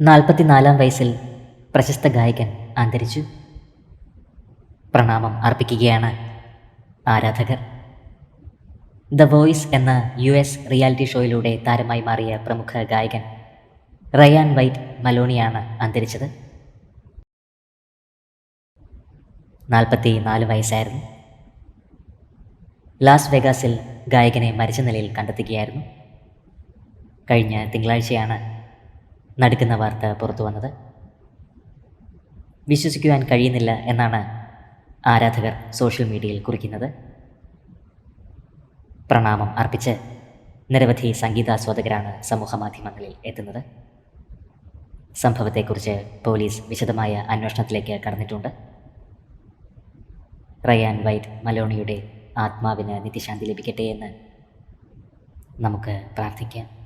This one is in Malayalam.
നാൽപ്പത്തിനാലാം വയസ്സിൽ പ്രശസ്ത ഗായകൻ അന്തരിച്ചു. പ്രണാമം അർപ്പിക്കുകയാണ് ആരാധകർ. ദ വോയിസ് എന്ന യു എസ് റിയാലിറ്റി ഷോയിലൂടെ താരമായി മാറിയ പ്രമുഖ ഗായകൻ റയാൻ വൈറ്റ് മലോണിയാണ് അന്തരിച്ചത്. നാൽപ്പത്തി നാല് വയസ്സായിരുന്നു. ലാസ് വെഗാസിൽ ഗായകനെ മരിച്ച നിലയിൽ കണ്ടെത്തുകയായിരുന്നു. കഴിഞ്ഞ തിങ്കളാഴ്ചയാണ് നടുക്കുന്ന വാർത്ത പുറത്തു വന്നത്. വിശ്വസിക്കുവാൻ കഴിയുന്നില്ല എന്നാണ് ആരാധകർ സോഷ്യൽ മീഡിയയിൽ കുറിക്കുന്നത്. പ്രണാമം അർപ്പിച്ച് നിരവധി സംഗീതാസ്വാദകരാണ് സമൂഹ മാധ്യമങ്ങളിൽ എത്തുന്നത്. സംഭവത്തെക്കുറിച്ച് പോലീസ് വിശദമായ അന്വേഷണത്തിലേക്ക് കടന്നിട്ടുണ്ട്. റയാൻ വൈറ്റ് മലോണിയുടെ ആത്മാവിന് നിത്യശാന്തി ലഭിക്കട്ടെ എന്ന് നമുക്ക് പ്രാർത്ഥിക്കാം.